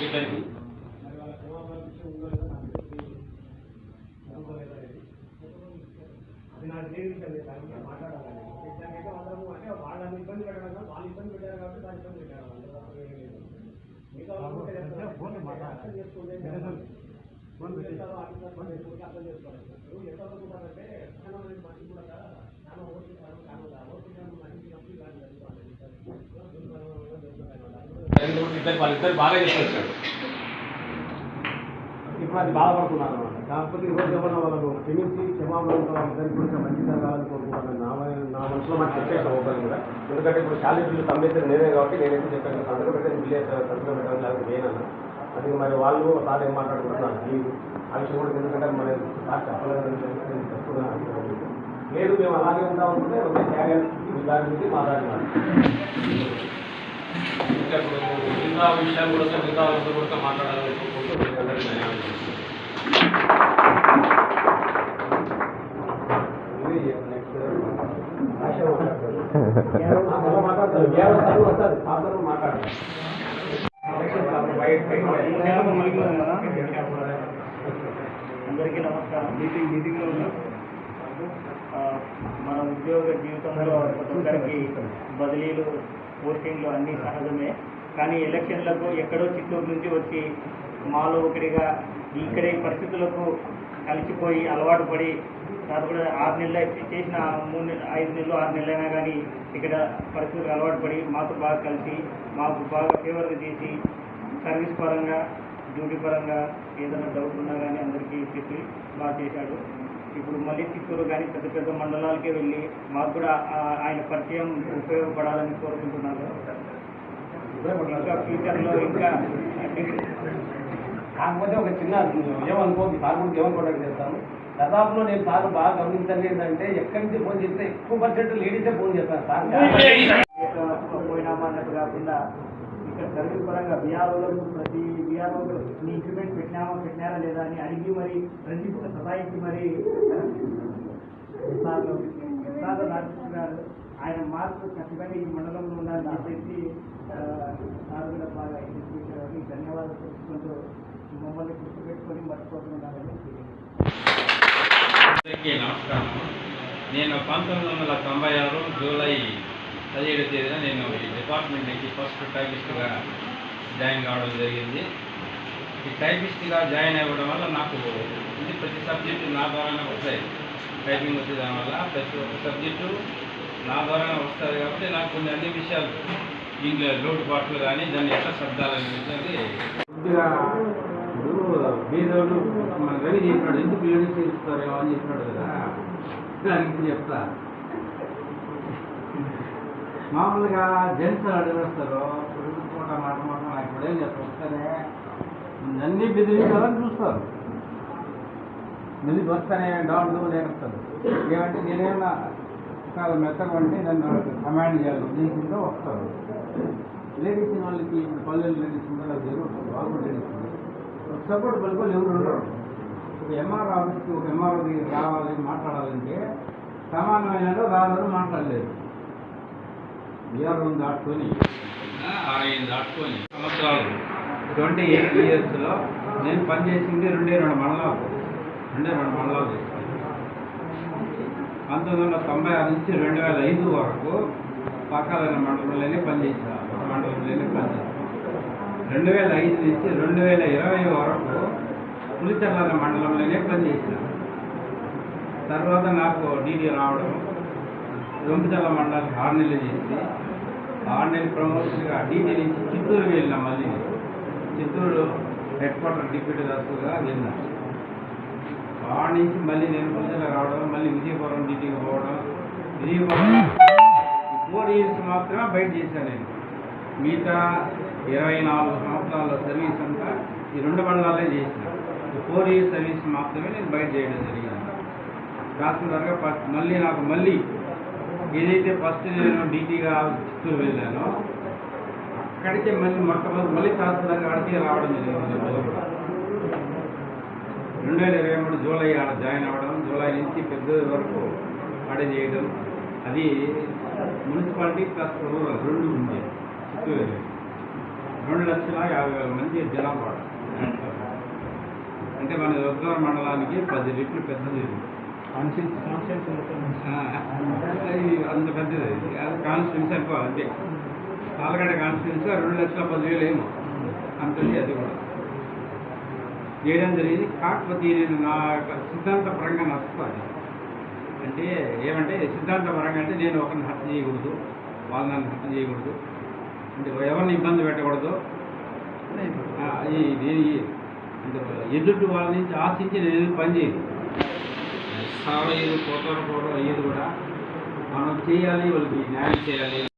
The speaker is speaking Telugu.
ఇబ్బంది పెట్టడం కాదు, వాళ్ళు ఇబ్బంది పెట్టారు కాబట్టి దాని ఇబ్బంది పెట్టారు వాళ్ళు అసలు ఏమీ లేదు. మిగతా వాళ్ళు ఉంటే చేస్తారు. అర్థం చేసుకుంటే ఫోన్ చేస్తారు, ఆఫీసర్ ఫోన్ చేసుకుంటే అర్థం చేసుకోవాలి. ఇప్పుడు ఎంతవరకు ఉన్నారంటే ప్రధానం అనేది మనిషి కూడా చాలా ఓపిస్తారు, చాలా ఓపికను మనిషి కంప్లీట్ కాదు కదా. రెండు ఇద్దరు వాళ్ళిద్దరు బాగా చేస్తారు ఇప్పుడు అది బాధపడుతున్నారు అన్నమాట. కాకపోతే ఈరోజు ఎవరన్నా వాళ్ళకు క్షమించి క్షమాపణ వాళ్ళిద్దరికి కూడా మంచి జరగాలని కోరుకుంటున్నాను. నా నా మనసులో మాకు చెప్పేసాను ఒకరు కూడా. ఎందుకంటే ఇప్పుడు ఖాళీ సంబంధించిన నేనే కాబట్టి నేనైతే చెప్పాను? సంతకం పెట్టిన బిల్లు సంతకం పెట్టడం లేకపోతే నేనన్నా అది మరి వాళ్ళు సార్ ఏం మాట్లాడుకుంటున్నారు? తెలియదు ఆ కూడా ఎందుకంటే మన సార్ చెప్పలేదని చెప్పి నేను చెప్తున్నాను. లేదు మేము అలాగే ఉంటాం అనుకుంటే ఒక క్యారియర్ దాని గురించి నుంచి మా దారి మాది. ఇంకా ఇప్పుడు మిగతా విషయాలు కూడా మిగతా వాళ్ళతో కూడా మాట్లాడాలని అందరికీ నమస్కారం మీటింగ్ మీటింగ్లో ఉన్నాం మన ఉద్యోగ జీవితంలో ప్రతి ఒక్కరికి బదిలీలు పోస్టింగ్లు అన్నీ సహజమే. కానీ ఎలక్షన్లకు ఎక్కడో చిత్తూరు నుంచి వచ్చి మాలో ఒకరిగా ఇక్కడే పరిస్థితులకు కలిసిపోయి అలవాటు పడి తర్వాత కూడా ఆరు నెలలు చేసిన మూడు నెలలు ఐదు నెలలు ఆరు నెలలైనా కానీ ఇక్కడ పరిస్థితులకు అలవాటు పడి మాతో బాగా కలిసి మాకు బాగా ఫేవర్గా చేసి సర్వీస్ పరంగా డ్యూటీ పరంగా ఏదైనా డౌట్ ఉన్నా కానీ అందరికీ చెప్పి బాగా చేశాడు. ఇప్పుడు మళ్ళీ చిత్తూరు కానీ పెద్ద పెద్ద మండలాలకే వెళ్ళి మాకు కూడా ఆయన పరిచయం ఉపయోగపడాలని కోరుకుంటున్నాను. ఫ్యూచర్లో ఇంకా కాకపోతే ఒక చిన్న ఏమనుకోండి సార్ గురించి ఏమనుకోవడానికి చేస్తాను దాదాపులో నేను సార్ బాగా గమనించండి ఏంటంటే ఎక్కడి నుంచి ఫోన్ చేస్తే ఎక్కువ పర్సెంట్ లేడీసే ఫోన్ చేస్తాను సార్ పోయినామా అన్నట్టు కాకుండా ఇక్కడ సర్వీస్ పరంగా బీఆర్ఓలకు ప్రతి బీఆర్ఓ నీ ఇంక్రిమెంట్ పెట్టినామా పెట్టినారా లేదా అని అడిగి మరి ప్రతి సతాయించి మరి ఎస్ఆర్లో రాజకృష్ణ ఆయన మార్పు ఖచ్చితంగా ఈ మండలంలో ఉండాలని చెప్పేసి సార్ కూడా బాగా ఎదుర్కొంటారని ధన్యవాదాలు తెలుసుకుంటూ మమ్మల్ని గుర్తుపెట్టుకొని మర్చిపోతున్నారని అందరికీ నమస్కారం. నేను పంతొమ్మిది వందల తొంభై ఆరు జూలై పదిహేడు తేదీన నేను ఈ డిపార్ట్మెంట్కి ఫస్ట్ టైపిస్ట్గా జాయిన్ కావడం జరిగింది. ఈ టైపిస్ట్గా జాయిన్ అవ్వడం వల్ల నాకు ఇది ప్రతి సబ్జెక్టు నా ద్వారానే వస్తాయి. టైపింగ్ వచ్చే దానివల్ల ప్రతి ఒక్క సబ్జెక్టు నా ద్వారానే వస్తుంది కాబట్టి నాకు కొన్ని అన్ని విషయాలు ఇంట్లో లోటుపాట్లు కానీ దాన్ని ఎట్లా శబ్దాలు అనేది కొద్దిగా ఇప్పుడు బీదోడు మన రవి చెప్పాడు ఎందుకు లేడీస్ చేస్తారేమో అని చెప్పాడు కదా. దానికి చెప్తా. మామూలుగా జెంట్స్ అడిగేస్తారు పూట మాట మాట నాకు ఇప్పుడేం చేస్తారు వస్తేనే అన్నీ బెదిరించాలని చూస్తారు. బెదిరి వస్తానే డౌన్ లేకపోతారు ఏమంటే నేనేమన్నా చాలా మెత్తగా ఉంటే నన్ను కమాండ్ చేయాలి. లేకుండా వస్తారు. లేడీస్ వాళ్ళకి ఇప్పుడు పల్లెలు లేడీస్ ఉండాలి జరుగుతుంది. వాళ్ళు లేడీస్ ఒక సపోర్ట్ పలుకోలు ఎవరు ఉండరు. ఒక ఎంఆర్ ఆఫీస్కి ఒక ఎంఆర్ఓ దగ్గర రావాలి మాట్లాడాలంటే సమానమైన రాదు మాట్లాడలేదు. బీఆర్ఓని దాటుకొని ఆయన దాటుకొని సంవత్సరాలు ట్వంటీ ఎయిట్ ఇయర్స్లో నేను పనిచేసింది రెండే రెండు మండలాలు. రెండే రెండు మండలాలు చేస్తాను పంతొమ్మిది వందల తొంభై ఆరు నుంచి రెండు వేల ఐదు వరకు పక్కలైన మండలంలోనే పనిచేశాను ఒక మండలంలోనే పనిచేశాను రెండు వేల ఐదు నుంచి రెండు వేల ఇరవై వరకు పులిచెర్ల మండలంలోనే పనిచేశాను తర్వాత నాకు డీడీ రావడం రొంపిచల్ల మండలానికి ఆరు నెలలు చేసి ఆరు నెలలు ప్రమోషన్గా డీడీ నుంచి చిత్తూరు వెళ్ళిన మళ్ళీ. చిత్తూరు హెడ్ క్వార్టర్ డిప్యూటీ దాసుగా వెళ్ళినా ఆడ నుంచి మళ్ళీ నేను పులిచెర్ల రావడం మళ్ళీ విజయపురం డిటీకి పోవడం విజయపురం ఫోర్ ఇయర్స్ మాత్రమే బయట చేశాను నేను. మిగతా ఇరవై నాలుగు సంవత్సరాల సర్వీస్ అంతా ఈ రెండు మండలాలే చేసిన. ఈ ఫోర్ ఇయర్స్ సర్వీస్ మాత్రమే నేను బయట చేయడం జరిగింది. రాసుకున్నారుగా ఫస్ట్ మళ్ళీ నాకు మళ్ళీ ఏదైతే ఫస్ట్ నేను డీటీగా చిత్తూరు వెళ్ళానో అక్కడికే మళ్ళీ మొట్టమొదటి మళ్ళీ తహసీల్దార్ అడిగి రావడం జరిగింది. రెండు వేల ఇరవై మూడు జూలై ఆడ జాయిన్ అవ్వడం జూలై నుంచి ఫిబ్రవరి వరకు ఆడ చేయడం. అది మున్సిపాలిటీ ప్లస్ రూరల్ రెండు ఉంది చిత్తూరు. రెండు లక్షల యాభై వేల మంది జనాభా అంటే మన రుద్ర మండలానికి పది రెట్లు పెద్దది. అంత పెద్దది. అది కాన్స్టిట్యూన్స్ అనుకోవాలి అంతే. కాన్స్టిట్యూన్స్ రెండు లక్షల పదివేలు ఏమో. అంతది అది కూడా. చేయడం జరిగింది. కాకపోతే నేను నా యొక్క సిద్ధాంతపరంగా నచ్చుకోవాలి అంటే ఏమంటే సిద్ధాంతపరంగా అంటే నేను ఒకరిని హత్య చేయకూడదు వాళ్ళు నన్ను హత్య చేయకూడదు. అంటే ఎవరిని ఇబ్బంది పెట్టకూడదు. ఆ, ఎదుటి వాళ్ళ నుంచి ఆశించి నేను ఏది పని చేయను. సావలేదు పోతారు పోవడం అయ్యేది కూడా మనం చేయాలి వాళ్ళకి న్యాయం చేయాలి.